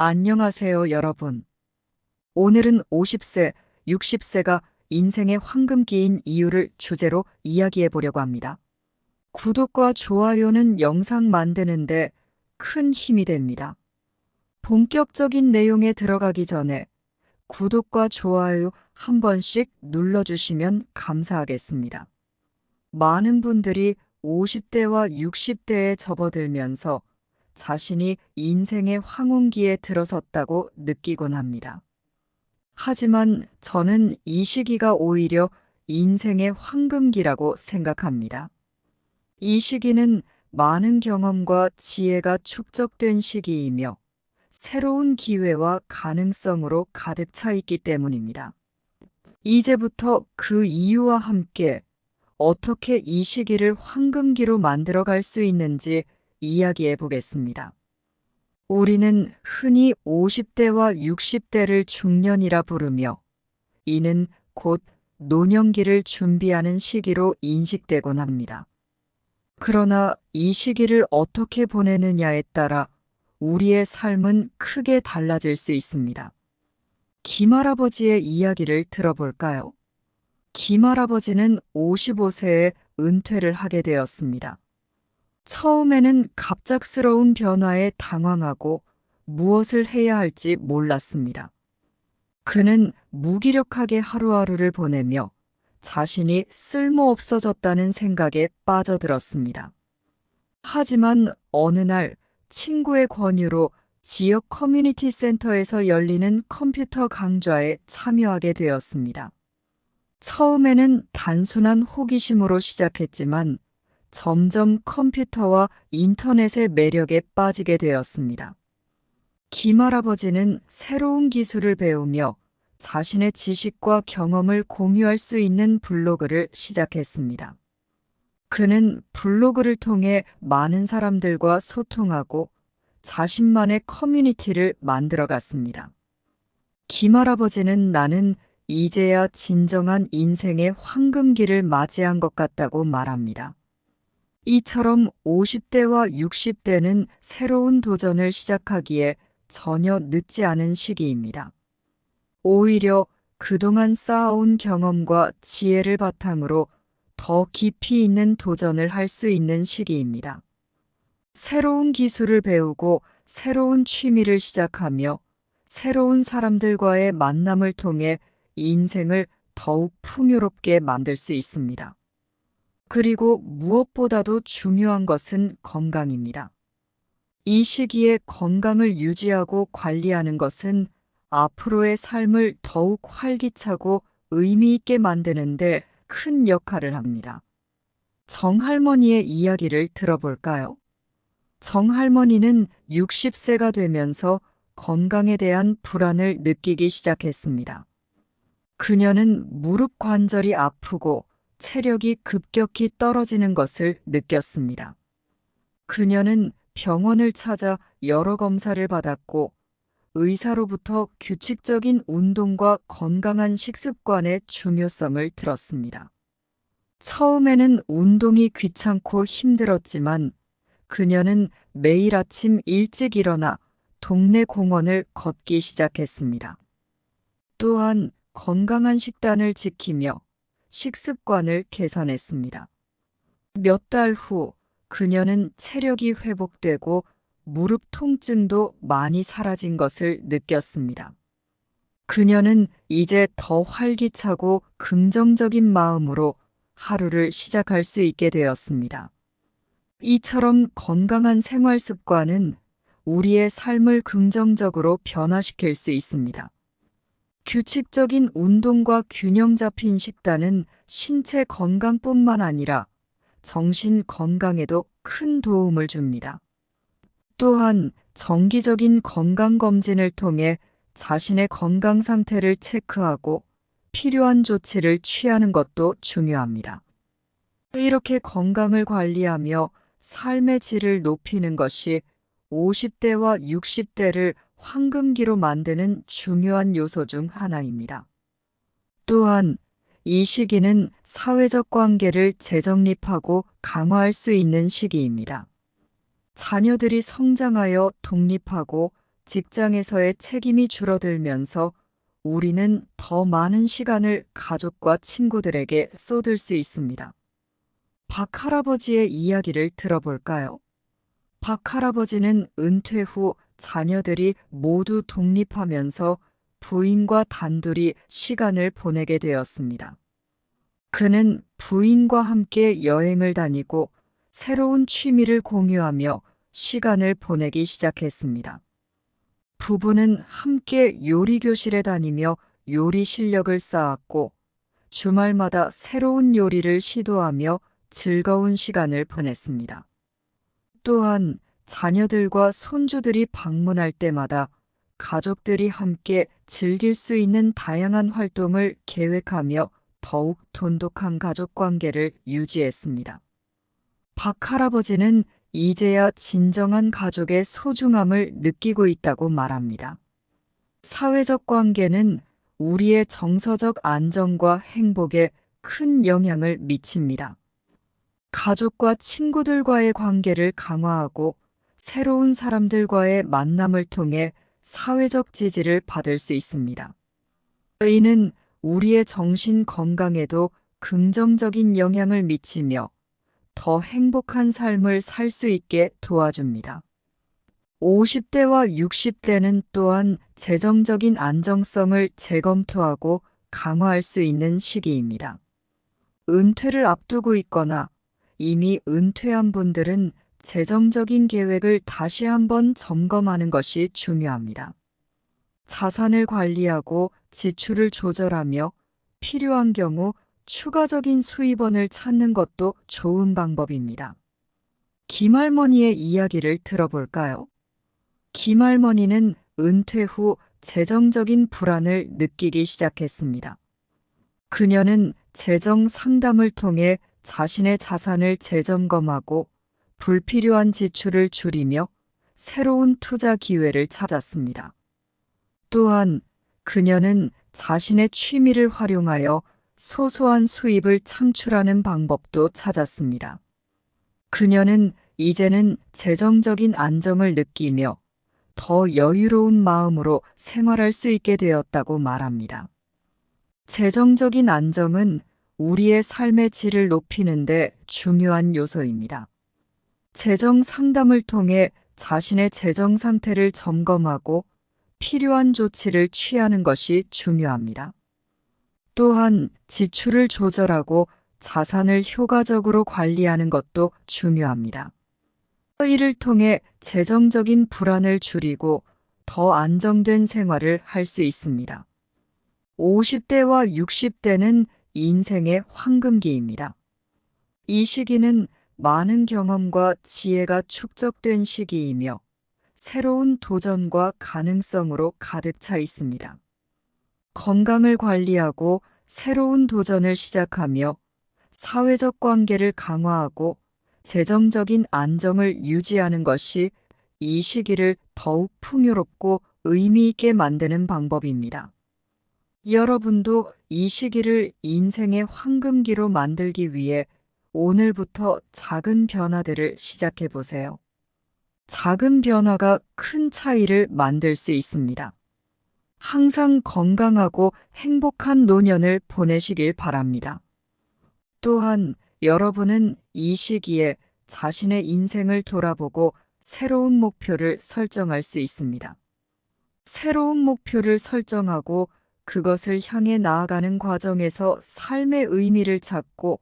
안녕하세요, 여러분. 오늘은 50세, 60세가 인생의 황금기인 이유를 주제로 이야기해 보려고 합니다. 구독과 좋아요는 영상 만드는데 큰 힘이 됩니다. 본격적인 내용에 들어가기 전에 구독과 좋아요 한 번씩 눌러주시면 감사하겠습니다. 많은 분들이 50대와 60대에 접어들면서 자신이 인생의 황혼기에 들어섰다고 느끼곤 합니다. 하지만 저는 이 시기가 오히려 인생의 황금기라고 생각합니다. 이 시기는 많은 경험과 지혜가 축적된 시기이며 새로운 기회와 가능성으로 가득 차 있기 때문입니다. 이제부터 그 이유와 함께 어떻게 이 시기를 황금기로 만들어 갈 수 있는지 이야기해 보겠습니다. 우리는 흔히 50대와 60대를 중년이라 부르며 이는 곧 노년기를 준비하는 시기로 인식되곤 합니다. 그러나 이 시기를 어떻게 보내느냐에 따라 우리의 삶은 크게 달라질 수 있습니다. 김할아버지의 이야기를 들어볼까요? 김할아버지는 55세에 은퇴를 하게 되었습니다. 처음에는 갑작스러운 변화에 당황하고 무엇을 해야 할지 몰랐습니다. 그는 무기력하게 하루하루를 보내며 자신이 쓸모없어졌다는 생각에 빠져들었습니다. 하지만 어느 날 친구의 권유로 지역 커뮤니티 센터에서 열리는 컴퓨터 강좌에 참여하게 되었습니다. 처음에는 단순한 호기심으로 시작했지만 점점 컴퓨터와 인터넷의 매력에 빠지게 되었습니다. 김 할아버지는 새로운 기술을 배우며 자신의 지식과 경험을 공유할 수 있는 블로그를 시작했습니다. 그는 블로그를 통해 많은 사람들과 소통하고 자신만의 커뮤니티를 만들어 갔습니다. 김 할아버지는 나는 이제야 진정한 인생의 황금기를 맞이한 것 같다고 말합니다. 이처럼 50대와 60대는 새로운 도전을 시작하기에 전혀 늦지 않은 시기입니다. 오히려 그동안 쌓아온 경험과 지혜를 바탕으로 더 깊이 있는 도전을 할 수 있는 시기입니다. 새로운 기술을 배우고 새로운 취미를 시작하며 새로운 사람들과의 만남을 통해 인생을 더욱 풍요롭게 만들 수 있습니다. 그리고 무엇보다도 중요한 것은 건강입니다. 이 시기에 건강을 유지하고 관리하는 것은 앞으로의 삶을 더욱 활기차고 의미 있게 만드는데 큰 역할을 합니다. 정할머니의 이야기를 들어볼까요? 정할머니는 60세가 되면서 건강에 대한 불안을 느끼기 시작했습니다. 그녀는 무릎 관절이 아프고 체력이 급격히 떨어지는 것을 느꼈습니다. 그녀는 병원을 찾아 여러 검사를 받았고 의사로부터 규칙적인 운동과 건강한 식습관의 중요성을 들었습니다. 처음에는 운동이 귀찮고 힘들었지만 그녀는 매일 아침 일찍 일어나 동네 공원을 걷기 시작했습니다. 또한 건강한 식단을 지키며 식습관을 개선했습니다. 몇 달 후 그녀는 체력이 회복되고 무릎 통증도 많이 사라진 것을 느꼈습니다. 그녀는 이제 더 활기차고 긍정적인 마음으로 하루를 시작할 수 있게 되었습니다. 이처럼 건강한 생활 습관은 우리의 삶을 긍정적으로 변화시킬 수 있습니다. 규칙적인 운동과 균형 잡힌 식단은 신체 건강뿐만 아니라 정신 건강에도 큰 도움을 줍니다. 또한 정기적인 건강검진을 통해 자신의 건강 상태를 체크하고 필요한 조치를 취하는 것도 중요합니다. 이렇게 건강을 관리하며 삶의 질을 높이는 것이 50대와 60대를 황금기로 만드는 중요한 요소 중 하나입니다. 또한 이 시기는 사회적 관계를 재정립하고 강화할 수 있는 시기입니다. 자녀들이 성장하여 독립하고 직장에서의 책임이 줄어들면서 우리는 더 많은 시간을 가족과 친구들에게 쏟을 수 있습니다. 박 할아버지의 이야기를 들어볼까요? 박 할아버지는 은퇴 후 자녀들이 모두 독립하면서 부인과 단둘이 시간을 보내게 되었습니다. 그는 부인과 함께 여행을 다니고 새로운 취미를 공유하며 시간을 보내기 시작했습니다. 부부는 함께 요리교실에 다니며 요리 실력을 쌓았고 주말마다 새로운 요리를 시도하며 즐거운 시간을 보냈습니다. 또한 자녀들과 손주들이 방문할 때마다 가족들이 함께 즐길 수 있는 다양한 활동을 계획하며 더욱 돈독한 가족 관계를 유지했습니다. 박 할아버지는 이제야 진정한 가족의 소중함을 느끼고 있다고 말합니다. 사회적 관계는 우리의 정서적 안정과 행복에 큰 영향을 미칩니다. 가족과 친구들과의 관계를 강화하고 새로운 사람들과의 만남을 통해 사회적 지지를 받을 수 있습니다. 이는 우리의 정신 건강에도 긍정적인 영향을 미치며 더 행복한 삶을 살 수 있게 도와줍니다. 50대와 60대는 또한 재정적인 안정성을 재검토하고 강화할 수 있는 시기입니다. 은퇴를 앞두고 있거나 이미 은퇴한 분들은 재정적인 계획을 다시 한번 점검하는 것이 중요합니다. 자산을 관리하고 지출을 조절하며 필요한 경우 추가적인 수입원을 찾는 것도 좋은 방법입니다. 김할머니의 이야기를 들어볼까요? 김할머니는 은퇴 후 재정적인 불안을 느끼기 시작했습니다. 그녀는 재정 상담을 통해 자신의 자산을 재점검하고 불필요한 지출을 줄이며 새로운 투자 기회를 찾았습니다. 또한 그녀는 자신의 취미를 활용하여 소소한 수입을 창출하는 방법도 찾았습니다. 그녀는 이제는 재정적인 안정을 느끼며 더 여유로운 마음으로 생활할 수 있게 되었다고 말합니다. 재정적인 안정은 우리의 삶의 질을 높이는데 중요한 요소입니다. 재정 상담을 통해 자신의 재정 상태를 점검하고 필요한 조치를 취하는 것이 중요합니다. 또한 지출을 조절하고 자산을 효과적으로 관리하는 것도 중요합니다. 이를 통해 재정적인 불안을 줄이고 더 안정된 생활을 할 수 있습니다. 50대와 60대는 인생의 황금기입니다. 이 시기는 많은 경험과 지혜가 축적된 시기이며 새로운 도전과 가능성으로 가득 차 있습니다. 건강을 관리하고 새로운 도전을 시작하며 사회적 관계를 강화하고 재정적인 안정을 유지하는 것이 이 시기를 더욱 풍요롭고 의미 있게 만드는 방법입니다. 여러분도 이 시기를 인생의 황금기로 만들기 위해 오늘부터 작은 변화들을 시작해 보세요. 작은 변화가 큰 차이를 만들 수 있습니다. 항상 건강하고 행복한 노년을 보내시길 바랍니다. 또한 여러분은 이 시기에 자신의 인생을 돌아보고 새로운 목표를 설정할 수 있습니다. 새로운 목표를 설정하고 그것을 향해 나아가는 과정에서 삶의 의미를 찾고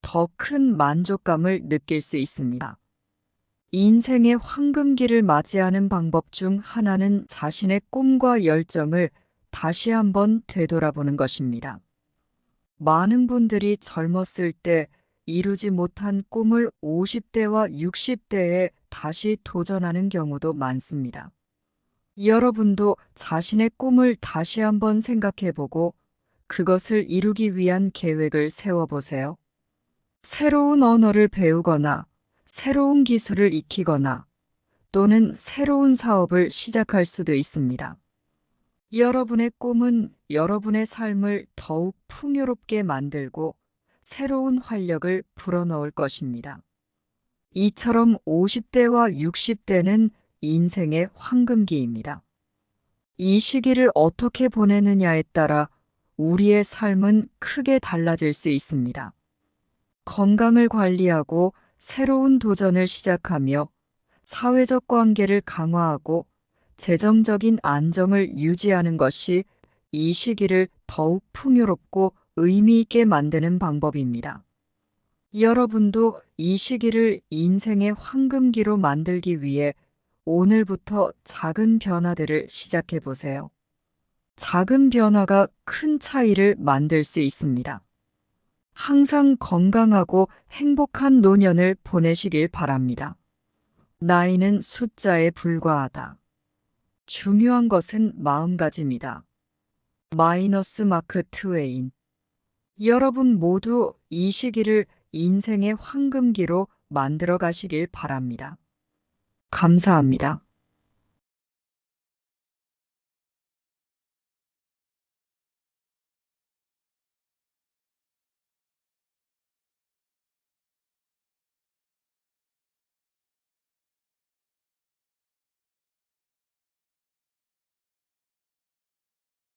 더 큰 만족감을 느낄 수 있습니다. 인생의 황금기를 맞이하는 방법 중 하나는 자신의 꿈과 열정을 다시 한번 되돌아보는 것입니다. 많은 분들이 젊었을 때 이루지 못한 꿈을 50대와 60대에 다시 도전하는 경우도 많습니다. 여러분도 자신의 꿈을 다시 한번 생각해 보고 그것을 이루기 위한 계획을 세워보세요. 새로운 언어를 배우거나 새로운 기술을 익히거나 또는 새로운 사업을 시작할 수도 있습니다. 여러분의 꿈은 여러분의 삶을 더욱 풍요롭게 만들고 새로운 활력을 불어넣을 것입니다. 이처럼 50대와 60대는 인생의 황금기입니다. 이 시기를 어떻게 보내느냐에 따라 우리의 삶은 크게 달라질 수 있습니다. 건강을 관리하고 새로운 도전을 시작하며 사회적 관계를 강화하고 재정적인 안정을 유지하는 것이 이 시기를 더욱 풍요롭고 의미 있게 만드는 방법입니다. 여러분도 이 시기를 인생의 황금기로 만들기 위해 오늘부터 작은 변화들을 시작해 보세요. 작은 변화가 큰 차이를 만들 수 있습니다. 항상 건강하고 행복한 노년을 보내시길 바랍니다. 나이는 숫자에 불과하다. 중요한 것은 마음가짐이다. 마이너스 마크 트웨인. 여러분 모두 이 시기를 인생의 황금기로 만들어 가시길 바랍니다. 감사합니다.